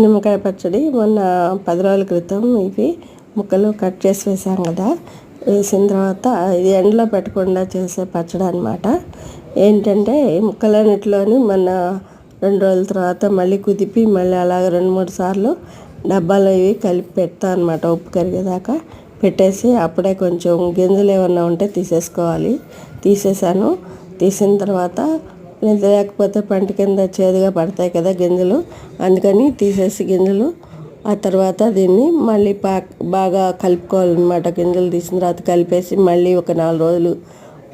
నిమ్మకాయ పచ్చడి మొన్న పది రోజుల క్రితం ఇవి ముక్కలు కట్ చేసి వేసాం కదా. వేసిన తర్వాత ఇది ఎండలో పెట్టకుండా చేసే పచ్చడి అనమాట ఏంటంటే ఈ ముక్కలన్నిటిలోని మొన్న రెండు రోజుల తర్వాత మళ్ళీ కుదిపి మళ్ళీ అలాగ రెండు మూడు సార్లు డబ్బాలు ఇవి కలిపి పెడతా అనమాట ఉప్పు కరిగేదాకా. పెట్టేసి అప్పుడే కొంచెం గింజలు ఏమన్నా ఉంటే తీసేసుకోవాలి. తీసేసాను. తీసిన తర్వాత లేకపోతే పంట కింద చేదుగా పడతాయి కదా గింజలు. అందుకని తీసేసి గింజలు ఆ తర్వాత దీన్ని మళ్ళీ పా బాగా కలుపుకోవాలన్నమాట. గింజలు తీసిన తర్వాత కలిపేసి మళ్ళీ ఒక నాలుగు రోజులు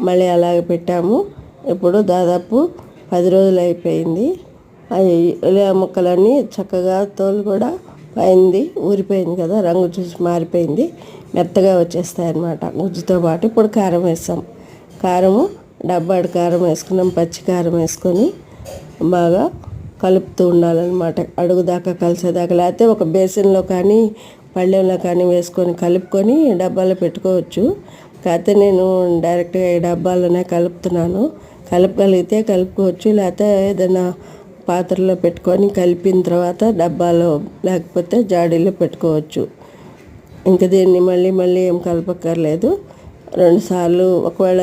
మళ్ళీ అలాగే పెట్టాము. ఇప్పుడు దాదాపు పది రోజులు అయిపోయింది. అవి ఇలా ముక్కలన్నీ చక్కగా తోలు కూడా పోయింది ఊరిపోయింది కదా రంగు చూసి మారిపోయింది. మెత్తగా వచ్చేస్తాయి అన్నమాట గుజ్జుతో పాటు ఇప్పుడు కారం వేస్తాం. కారము డబ్బాడు కారం వేసుకున్నాం పచ్చి కారం వేసుకొని బాగా కలుపుతూ ఉండాలన్నమాట. అడుగు దాకా కలిసేదాకా. లేకపోతే ఒక బేసిన్లో కానీ పళ్ళెంలో కానీ వేసుకొని కలుపుకొని డబ్బాలో పెట్టుకోవచ్చు. కాకపోతే నేను డైరెక్ట్గా ఈ డబ్బాలోనే కలుపుతున్నాను. కలపగలిగితే కలుపుకోవచ్చు. లేకపోతే ఏదైనా పాత్రలో పెట్టుకొని కలిపిన తర్వాత డబ్బాలో లేకపోతే జాడీలో పెట్టుకోవచ్చు. ఇంకా దీన్ని మళ్ళీ మళ్ళీ ఏం కలపక్కర్లేదు. రెండుసార్లు ఒకవేళ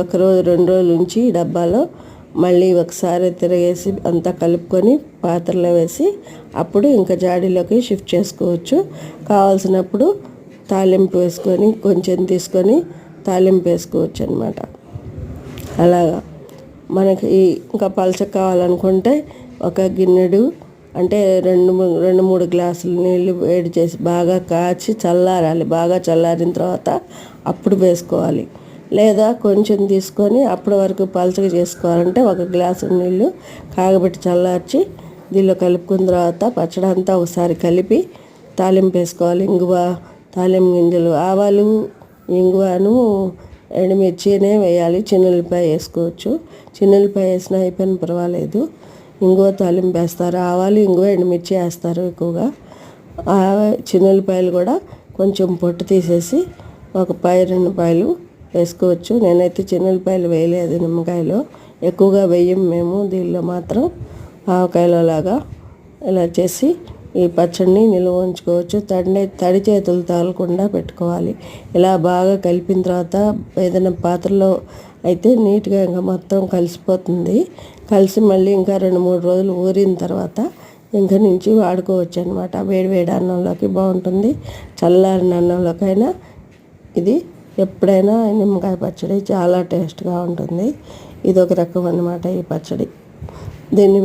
ఒక రోజు రెండు రోజులు ఉంచి డబ్బాలో మళ్ళీ ఒకసారి తిరగేసి అంతా కలుపుకొని పాత్రలో వేసి అప్పుడు ఇంకా జాడీలోకి షిఫ్ట్ చేసుకోవచ్చు. కావాల్సినప్పుడు తాలింపు వేసుకొని కొంచెం తీసుకొని తాలింపు వేసుకోవచ్చు అనమాట అలాగా. మనకి ఇంకా పలచ కావాలనుకుంటే ఒక గిన్నెడు అంటే రెండు రెండు మూడు గ్లాసులు నీళ్ళు వేడి చేసి బాగా కాచి చల్లారాలి. బాగా చల్లారిన తర్వాత అప్పుడు వేసుకోవాలి. లేదా కొంచెం తీసుకొని అప్పటి వరకు పలచగా చేసుకోవాలంటే ఒక గ్లాసు నీళ్ళు కాగబెట్టి చల్లార్చి దీనిలో కలుపుకున్న తర్వాత పచ్చడి అంతా ఒకసారి కలిపి తాలింపు వేసుకోవాలి. ఇంగువ తాలింపు గింజలు ఆవాలు ఇంగువను ఎండుమిర్చినే వేయాలి. చిన్నులపాయ వేసుకోవచ్చు. చిన్నులపాయ వేసినా అయిపోయిన పర్వాలేదు. ఇంగువ తాలింపు వేస్తారు ఆవాలు ఇంగువ ఎండుమిర్చి వేస్తారు ఎక్కువగా. చిన్నులపాయలు కూడా కొంచెం పొట్టు తీసేసి ఒక పాయ రెండు పాయలు వేసుకోవచ్చు. నేనైతే చిన్నులపాయలు వేయలేదు నిమ్మకాయలో. ఎక్కువగా వేయం మేము దీనిలో మాత్రం ఆవకాయలలాగా ఇలా చేసి ఈ పచ్చడిని నిల్వ ఉంచుకోవచ్చు. తడి తడి చేతులు తాగకుండా పెట్టుకోవాలి. ఇలా బాగా కలిపిన తర్వాత ఏదైనా పాత్రలో అయితే నీట్గా ఇంకా మొత్తం కలిసిపోతుంది. కలిసి మళ్ళీ ఇంకా రెండు మూడు రోజులు ఊరిన తర్వాత ఇంకా నుంచి వాడుకోవచ్చు అనమాట వేడి వేడి అన్నంలోకి బాగుంటుంది. చల్లారిన అన్నంలోకైనా ఇది ఎప్పుడైనా నిమ్మకాయ పచ్చడి చాలా టేస్ట్గా ఉంటుంది. ఇది ఒక రకం అనమాట ఈ పచ్చడి. దీన్ని